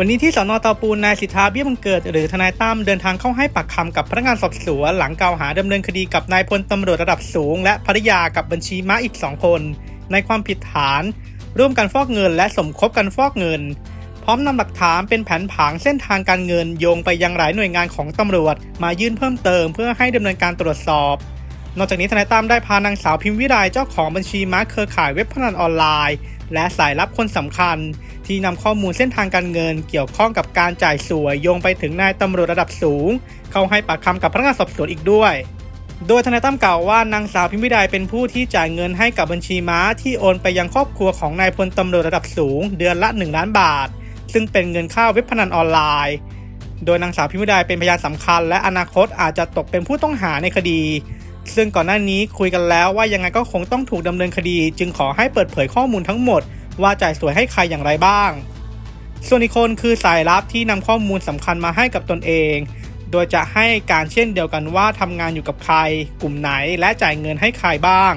วันนี้ที่สอนอเตาปูนนายสิทธาเบี้ยบังเกิด หรือทนายตั้มเดินทางเข้าให้ปากคำกับพนักงานสอบสวนหลังกล่าวหาดำเนินคดีกับนายพลตำรวจระดับสูง และภริยากับบัญชีม้าอีก 2 คน ในความผิดฐาน ร่วมกันฟอกเงินและสมคบกันฟอกเงิน พร้อมนำหลักฐานเป็นแผนผังเส้นทางการเงินโยงไปยังหลายหน่วยงานของตำรวจ มายื่นเพิ่มเติมเพื่อให้ดำเนินการตรวจสอบ นอกจากนี้ทนายตั้มได้พานางสาวพิมพ์วิไลเจ้าของบัญชีม้าเครือข่ายเว็บพนันออนไลน์ และสายลับคนสำคัญ ที่นำข้อมูลเส้นทางการเงิน เกี่ยวข้องกับการจ่ายสวยโยงไปถึงนายตำรวจระดับสูง เข้าให้ปากคำกับพนักงานสอบสวนอีกด้วยโดยทนายตั้มกล่าวว่านางสาวพิมพิไลเป็นผู้ที่จ่ายเงินให้กับบัญชีม้าที่โอนไปยังครอบครัวของนายพลตำรวจระดับสูง เดือนละ 1 ล้านบาท ซึ่งเป็นเงินค่าเว็บพนันออนไลน์ โดยนางสาวพิมพิไลเป็นพยานสำคัญ และอนาคตอาจจะตกเป็นผู้ต้องหาในคดี ซึ่งก่อนหน้านี้คุยกันแล้วว่ายังไงก็คงต้องถูกดำเนินคดี จึงขอให้เปิดเผยข้อมูลทั้งหมด ว่าจ่ายสวยให้ใครอย่างไรบ้าง ส่วนอีกคนคือสายลับที่นำข้อมูลสำคัญมาให้กับตนเอง โดยจะให้การเช่นเดียวกันว่าทำงานอยู่กับใคร กลุ่มไหนและจ่ายเงินให้ใครบ้าง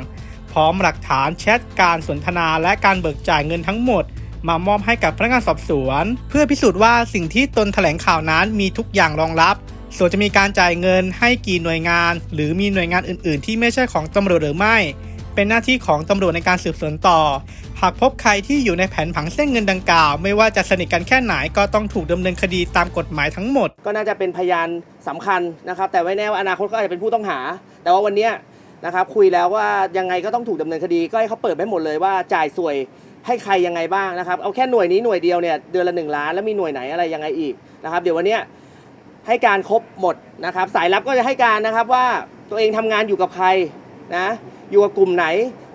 พร้อมหลักฐานแชทการสนทนาและการเบิกจ่ายเงินทั้งหมด มามอบให้กับพนักงานสอบสวน เพื่อพิสูจน์ว่าสิ่งที่ตนแถลงข่าวนั้นมีทุกอย่างรองรับส่วนจะมีการจ่ายเงินให้กี่หน่วยงาน หรือมีหน่วยงานอื่น ๆ ที่ไม่ใช่ของตำรวจหรือไม่ เป็นหน้าที่ของตำรวจในการสืบสวนต่อ หากพบใครที่อยู่ในแผนผังเส้นเงินดังกล่าว ไม่ว่าจะสนิทกันแค่ไหนก็ต้องถูกดำเนินคดีตามกฎหมายทั้งหมด ก็น่าจะเป็นพยานสำคัญนะครับ แต่ไม่แน่ว่าอนาคตก็อาจจะเป็นผู้ต้องหา แต่ว่าวันเนี้ยนะครับคุยแล้วว่ายังไงก็ต้องถูกดำเนินคดีก็ให้เขาเปิดให้หมดเลยว่าจ่ายสวยให้ใครยังไงบ้างนะครับ เอาแค่หน่วยนี้หน่วยเดียวเนี่ยเดือนละหนึ่งล้านแล้วมีหน่วยไหนอะไรยังไงอีกนะครับเดี๋ยววันเนี้ยให้การครบหมดนะครับ สายลับก็จะให้การนะครับว่าตัวเองทำงานอยู่กับใครนะอยู่กับกลุ่มไหน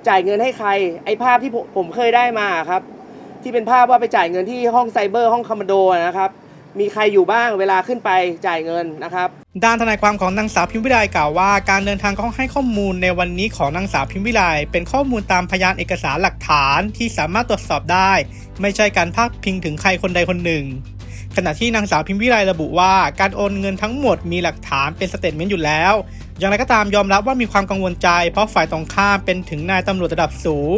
จ่ายเงินให้ใคร ไอ้ภาพที่ผมเคยได้มาครับ ที่เป็นภาพว่าไปจ่ายเงินที่ห้องไซเบอร์ห้องคอมมานโดนะครับ มีใครอยู่บ้างเวลาขึ้นไปจ่ายเงินนะครับด้านทนายความของนางสาวพิมพิไลกล่าวว่า การเดินทางเขาให้ข้อมูลในวันนี้ของนางสาวพิมพิไลเป็นข้อมูลตามพยานเอกสารหลักฐานที่สามารถตรวจสอบได้ ไม่ใช่การพาดพิงถึงใครคนใดคนหนึ่ง ขณะที่นางสาวพิมพิไลระบุว่า การโอนเงินทั้งหมดมีหลักฐานเป็นสเตทเมนต์อยู่แล้ว อย่างไรก็ตามยอมรับว่ามีความกังวลใจ เพราะฝ่ายตรงข้ามเป็นถึงนายตำรวจระดับสูง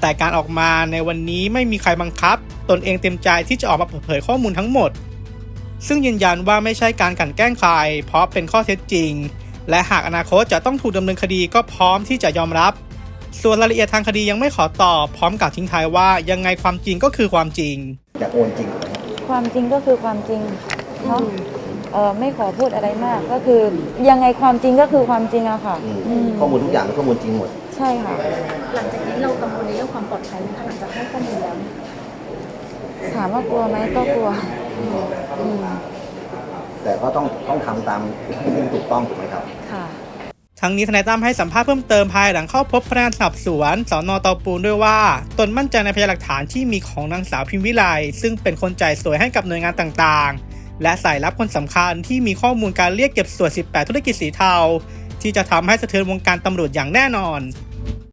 แต่การออกมาในวันนี้ไม่มีใครบังคับ ตนเองเต็มใจที่จะออกมาเปิดเผยข้อมูลทั้งหมด ซึ่งยืนยันว่าไม่ใช่การกลั่นแกล้งใคร เพราะเป็นข้อเท็จจริง และหากอนาคตจะต้องถูกดำเนินคดีก็พร้อมที่จะยอมรับ ส่วนรายละเอียดทางคดียังไม่ขอตอบพร้อมกับทิ้งท้ายว่ายังไงความจริงก็คือความจริง อยากโอนจริง ความจริงก็คือความจริงเนาะ เออไม่ขอพูดอะไรมากก็คือยังไงความจริงก็คือความจริงอะค่ะอืมอืมข้อมูลทุกอย่างเป็นข้อมูลจริงหมด ใช่ค่ะ หลังจากนี้เรากังวลในเรื่องความปลอดภัยไหมคะหลังจากให้ข้อมูลแล้วถามว่ากลัวไหมก็กลัวอืมแต่ก็ต้องต้องทำตามที่ถูกต้องถูกไหมครับ ค่ะ ทั้งนี้ทนายตั้มให้สัมภาษณ์เพิ่มเติมภายหลังเข้าพบพนักงานสอบสวนสอนอเตาปูนด้วยว่า ตนมั่นใจในพยานหลักฐานที่มีของนางสาวพิมพ์วิไลซึ่งเป็นคนจ่ายสวยให้กับหน่วยงานต่างๆ และสายลับคนสำคัญที่มีข้อมูลการเรียกเก็บสวย 18 ธุรกิจสีเทา ที่จะทำให้สะเทือนวงการตำรวจอย่างแน่นอน